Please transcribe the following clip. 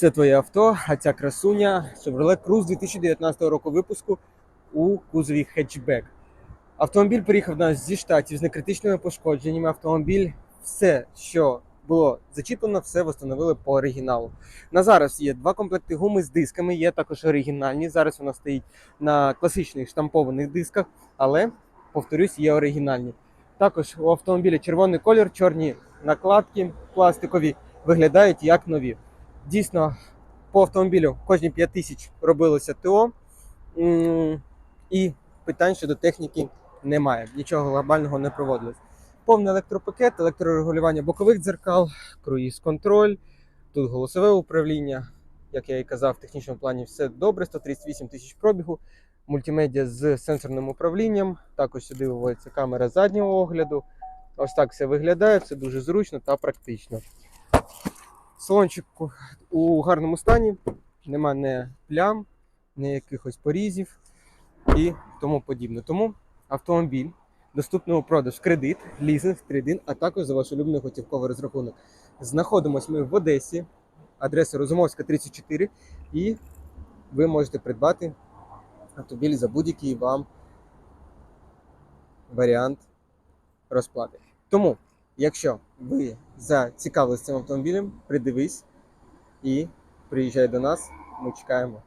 Це твоє авто, а ця красуня Chevrolet Cruze 2019 року випуску у кузові хетчбек. Автомобіль приїхав до нас зі штатів з некритичними пошкодженнями. Автомобіль, все, що було зачіплено, все встановили по оригіналу. На зараз є два комплекти гуми з дисками, є також оригінальні. Зараз вона стоїть на класичних штампованих дисках, але, повторюсь, є оригінальні. Також у автомобіля червоний колір, чорні накладки пластикові виглядають як нові. Дійсно, по автомобілю кожні 5 тисяч робилося ТО, і питань щодо техніки немає. Нічого глобального не проводилось. Повний електропакет, електрорегулювання бокових дзеркал, круїз-контроль, тут голосове управління. Як я і казав, в технічному плані все добре, 138 тисяч пробігу, мультимедіа з сенсорним управлінням. Також сюди виводиться камера заднього огляду. Ось так все виглядає, все дуже зручно та практично. Салончик у гарному стані, нема не плям, не якихось порізів і тому подібне. Тому автомобіль доступний у продаж кредит, лізинг, трейдин, а також за ваш улюблений готівковий розрахунок. Знаходимося ми в Одесі, адреса Розумовська 34, і ви можете придбати автомобіль за будь-який вам варіант розплати. Тому, якщо ви зацікавилися цим автомобілем, придивись і приїжджай до нас. Ми чекаємо.